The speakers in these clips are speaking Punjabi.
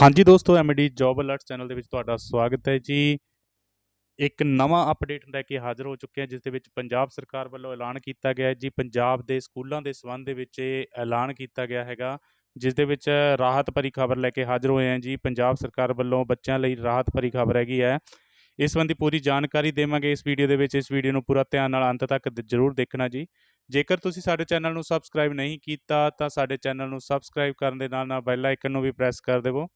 ਹਾਂਜੀ ਦੋਸਤੋ ਐਮਡੀ ਜੌਬ ਅਲਰਟ ਚੈਨਲ ਦੇ ਵਿੱਚ ਤੁਹਾਡਾ ਸਵਾਗਤ ਹੈ ਜੀ। ਇੱਕ ਨਵਾਂ ਅਪਡੇਟ ਲੈ ਕੇ ਹਾਜ਼ਰ ਹੋ ਚੁੱਕੇ ਹਾਂ, ਜਿਸ ਦੇ ਵਿੱਚ ਪੰਜਾਬ ਸਰਕਾਰ ਵੱਲੋਂ ਐਲਾਨ ਕੀਤਾ ਗਿਆ ਹੈ ਜੀ। ਪੰਜਾਬ ਦੇ ਸਕੂਲਾਂ ਦੇ ਸੰਬੰਧ ਦੇ ਵਿੱਚ ਇਹ ਐਲਾਨ ਕੀਤਾ ਗਿਆ ਹੈਗਾ, ਜਿਸ ਦੇ ਵਿੱਚ ਰਾਹਤ ਭਰੀ ਖਬਰ ਲੈ ਕੇ ਹਾਜ਼ਰ ਹੋਏ ਹਾਂ ਜੀ। ਪੰਜਾਬ ਸਰਕਾਰ ਵੱਲੋਂ ਬੱਚਿਆਂ ਲਈ ਰਾਹਤ ਭਰੀ ਖਬਰ ਹੈਗੀ ਹੈ। ਇਸ ਸੰਬੰਧੀ ਪੂਰੀ ਜਾਣਕਾਰੀ ਦੇਵਾਂਗੇ ਇਸ ਵੀਡੀਓ ਦੇ ਵਿੱਚ। ਇਸ ਵੀਡੀਓ ਨੂੰ ਪੂਰਾ ਧਿਆਨ ਨਾਲ ਅੰਤ ਤੱਕ ਜ਼ਰੂਰ ਦੇਖਣਾ ਜੀ। ਜੇਕਰ ਤੁਸੀਂ ਸਾਡੇ ਚੈਨਲ ਨੂੰ ਸਬਸਕ੍ਰਾਈਬ ਨਹੀਂ ਕੀਤਾ, ਤਾਂ ਸਾਡੇ ਚੈਨਲ ਨੂੰ ਸਬਸਕ੍ਰਾਈਬ ਕਰਨ ਦੇ ਨਾਲ ਨਾਲ ਬੈਲ ਆਈਕਨ ਨੂੰ ਵੀ ਪ੍ਰੈਸ ਕਰ ਦੇਵੋ।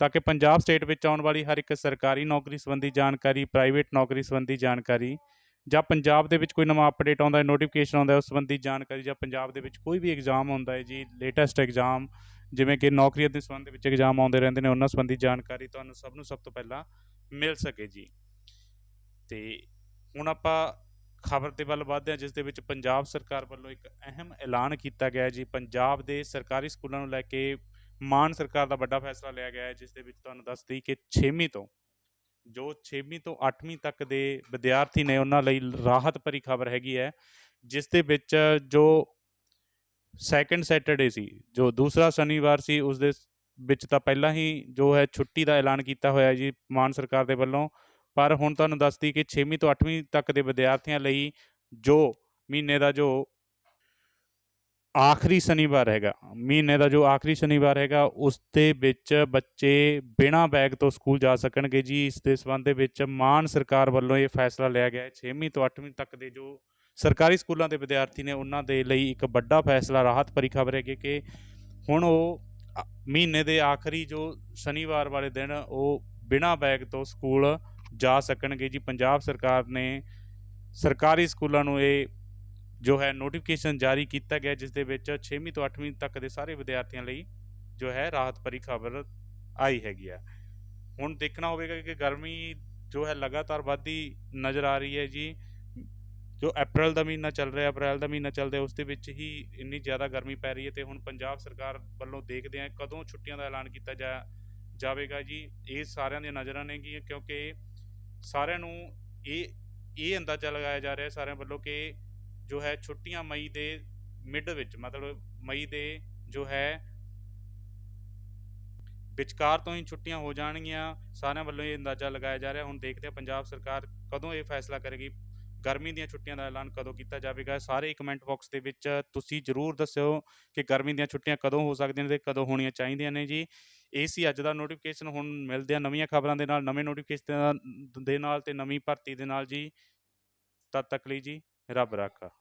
ਤਾਂ ਕਿ ਪੰਜਾਬ ਸਟੇਟ ਵਿੱਚ ਆਉਣ ਵਾਲੀ ਹਰ ਇੱਕ ਸਰਕਾਰੀ ਨੌਕਰੀ ਸੰਬੰਧੀ ਜਾਣਕਾਰੀ ਪ੍ਰਾਈਵੇਟ ਨੌਕਰੀ ਸੰਬੰਧੀ ਜਾਣਕਾਰੀ ਜਾਂ ਪੰਜਾਬ ਦੇ ਵਿੱਚ ਕੋਈ ਨਵਾਂ ਅਪਡੇਟ ਆਉਂਦਾ ਹੈ ਨੋਟੀਫਿਕੇਸ਼ਨ ਆਉਂਦਾ ਹੈ, ਉਸ ਸੰਬੰਧੀ ਜਾਣਕਾਰੀ ਜਾਂ ਪੰਜਾਬ ਦੇ ਵਿੱਚ ਕੋਈ ਵੀ ਐਗਜ਼ਾਮ ਹੁੰਦਾ ਹੈ ਜੀ ਲੇਟੈਸਟ ਐਗਜ਼ਾਮ ਜਿਵੇਂ ਕਿ ਨੌਕਰੀਆਂ ਦੇ ਸੰਬੰਧ ਵਿੱਚ ਐਗਜ਼ਾਮ ਆਉਂਦੇ ਰਹਿੰਦੇ ਨੇ, ਉਹਨਾਂ ਸੰਬੰਧੀ ਜਾਣਕਾਰੀ ਤੁਹਾਨੂੰ ਸਭ ਨੂੰ ਸਭ ਤੋਂ ਪਹਿਲਾਂ ਮਿਲ ਸਕੇ ਜੀ। ਤੇ ਹੁਣ ਆਪਾਂ ਖਬਰ ਦੇ ਵੱਲ ਵਧਦੇ ਹਾਂ, ਜਿਸ ਦੇ ਵਿੱਚ ਪੰਜਾਬ ਸਰਕਾਰ ਵੱਲੋਂ ਇੱਕ ਅਹਿਮ ਐਲਾਨ ਕੀਤਾ ਗਿਆ ਜੀ। ਪੰਜਾਬ ਦੇ ਸਰਕਾਰੀ ਸਕੂਲਾਂ ਨੂੰ ਲੈ ਕੇ ਮਾਨ ਸਰਕਾਰ ਦਾ ਵੱਡਾ ਫੈਸਲਾ ਲਿਆ ਗਿਆ ਹੈ, ਜਿਸ ਦੇ ਵਿੱਚ ਤੁਹਾਨੂੰ ਦੱਸ ਦਈ ਕਿ 6ਵੀਂ ਤੋਂ, ਜੋ 6ਵੀਂ ਤੋਂ 8ਵੀਂ ਤੱਕ ਦੇ ਵਿਦਿਆਰਥੀ ਨੇ ਉਹਨਾਂ ਲਈ ਰਾਹਤ ਭਰੀ ਖਬਰ ਹੈਗੀ ਹੈ, ਜਿਸ ਦੇ ਵਿੱਚ ਜੋ ਸੈਕੰਡ ਸੈਟਰਡੇ ਸੀ, ਜੋ ਦੂਸਰਾ ਸ਼ਨੀਵਾਰ ਸੀ, ਉਸ ਦੇ ਵਿੱਚ ਤਾਂ ਪਹਿਲਾਂ ਹੀ ਜੋ ਹੈ ਛੁੱਟੀ ਦਾ ਐਲਾਨ ਕੀਤਾ ਹੋਇਆ ਜੀ ਮਾਨ ਸਰਕਾਰ ਦੇ ਵੱਲੋਂ, ਪਰ ਹੁਣ ਤੁਹਾਨੂੰ ਦੱਸਦੀ ਕਿ 6ਵੀਂ ਤੋਂ 8ਵੀਂ ਤੱਕ ਦੇ ਵਿਦਿਆਰਥੀਆਂ ਲਈ ਜੋ ਮਹੀਨੇ ਦਾ ਜੋ ਆਖਰੀ ਸ਼ਨੀਵਾਰ ਹੈਗਾ। ਮਹੀਨੇ ਦਾ ਜੋ ਆਖਰੀ ਸ਼ਨੀਵਾਰ ਹੈਗਾ, ਉਸ ਦੇ ਵਿੱਚ ਬੱਚੇ ਬਿਨਾਂ ਬੈਗ ਤੋਂ ਸਕੂਲ ਜਾ ਸਕਣਗੇ ਜੀ। ਇਸ ਦੇ ਸੰਬੰਧ ਦੇ ਵਿੱਚ ਮਾਨ ਸਰਕਾਰ ਵੱਲੋਂ ਇਹ ਫੈਸਲਾ ਲਿਆ ਗਿਆ ਹੈ। 6ਵੀਂ ਤੋਂ 8ਵੀਂ ਤੱਕ ਦੇ ਜੋ ਸਰਕਾਰੀ ਸਕੂਲਾਂ ਦੇ ਵਿਦਿਆਰਥੀ ਨੇ, ਉਹਨਾਂ ਦੇ ਲਈ ਇੱਕ ਵੱਡਾ ਫੈਸਲਾ, ਰਾਹਤ ਭਰੀ ਖਬਰ ਹੈਗੀ ਕਿ ਹੁਣ ਉਹ ਮਹੀਨੇ ਦੇ ਆਖਰੀ ਜੋ ਸ਼ਨੀਵਾਰ ਵਾਲੇ ਦਿਨ ਉਹ ਬਿਨਾਂ ਬੈਗ ਤੋਂ ਸਕੂਲ ਜਾ ਸਕਣਗੇ ਜੀ। ਪੰਜਾਬ ਸਰਕਾਰ ਨੇ ਸਰਕਾਰੀ ਸਕੂਲਾਂ ਨੂੰ ਇਹ ਜੋ ਹੈ ਨੋਟੀਫਿਕੇਸ਼ਨ ਜਾਰੀ ਕੀਤਾ ਗਿਆ ਜਿਸ ਦੇ ਵਿੱਚ 6ਵੀਂ ਤੋਂ 8ਵੀਂ ਤੱਕ ਦੇ ਸਾਰੇ ਵਿਦਿਆਰਥੀਆਂ ਲਈ ਜੋ ਹੈ ਰਾਹਤ ਭਰੀ ਖਬਰ ਆਈ ਹੈਗੀ ਆ। ਹੁਣ ਦੇਖਣਾ ਹੋਵੇਗਾ ਕਿ ਗਰਮੀ ਜੋ ਹੈ ਲਗਾਤਾਰ ਵੱਧਦੀ ਨਜ਼ਰ ਆ ਰਹੀ ਹੈ ਜੀ। ਜੋ ਅਪ੍ਰੈਲ ਦਾ ਮਹੀਨਾ ਚੱਲ ਰਿਹਾ ਅਪ੍ਰੈਲ ਦਾ ਮਹੀਨਾ ਚੱਲਦਾ ਉਸ ਦੇ ਵਿੱਚ ਹੀ ਇੰਨੀ ਜ਼ਿਆਦਾ ਗਰਮੀ ਪੈ ਰਹੀ ਹੈ ਤੇ ਹੁਣ ਪੰਜਾਬ ਸਰਕਾਰ ਵੱਲੋਂ ਦੇਖਦੇ ਆ ਕਦੋਂ ਛੁੱਟੀਆਂ ਦਾ ਐਲਾਨ ਕੀਤਾ ਜਾ ਜਾਵੇਗਾ ਜੀ। ਇਹ ਸਾਰਿਆਂ ਦੀਆਂ ਨਜ਼ਰਾਂ ਨੇ ਨੇਗੀਆਂ ਕਿਉਂਕਿ ਸਾਰਿਆਂ ਨੂੰ ਇਹ ਇਹ ਅੰਦਾਜ਼ਾ ਲਗਾਇਆ ਜਾ ਰਿਹਾ ਸਾਰਿਆਂ ਵੱਲੋਂ ਕਿ ਜੋ ਹੈ ਛੁੱਟੀਆਂ ਮਈ ਦੇ ਮਿਡ ਵਿੱਚ, ਮਤਲਬ ਮਈ ਦੇ ਜੋ ਹੈ ਵਿਚਕਾਰ ਤੋਂ ਹੀ ਛੁੱਟੀਆਂ ਹੋ ਜਾਣਗੀਆਂ। ਸਾਰਿਆਂ ਵੱਲੋਂ ਇਹ ਅੰਦਾਜ਼ਾ ਲਗਾਇਆ ਜਾ ਰਿਹਾ। ਹੁਣ ਦੇਖਦੇ ਹਾਂ ਪੰਜਾਬ ਸਰਕਾਰ ਕਦੋਂ ਇਹ ਫੈਸਲਾ ਕਰੇਗੀ। ਗਰਮੀ ਦੀਆਂ ਛੁੱਟੀਆਂ ਦਾ ਐਲਾਨ ਕਦੋਂ ਕੀਤਾ ਜਾਵੇਗਾ? ਸਾਰੇ ਕਮੈਂਟ ਬਾਕਸ ਦੇ ਵਿੱਚ ਤੁਸੀਂ ਜਰੂਰ ਦੱਸਿਓ ਕਿ ਗਰਮੀ ਦੀਆਂ ਛੁੱਟੀਆਂ ਕਦੋਂ ਹੋ ਸਕਦੀਆਂ ਨੇ ਤੇ ਕਦੋਂ ਹੋਣੀਆਂ ਚਾਹੀਦੀਆਂ ਨੇ ਜੀ। ਇਹ ਸੀ ਅੱਜ ਦਾ ਨੋਟੀਫਿਕੇਸ਼ਨ ਹੁਣ ਮਿਲਦੇ ਆ ਨਵੀਆਂ ਖਬਰਾਂ ਦੇ ਨਾਲ, ਨਵੇਂ ਨੋਟੀਫਿਕੇਸ਼ਨ ਦੇ ਨਾਲ ਤੇ ਨਵੀਂ ਭਰਤੀ ਦੇ ਨਾਲ ਜੀ। ਤਦ ਤੱਕ ਲਈ ਜੀ। Rabraca.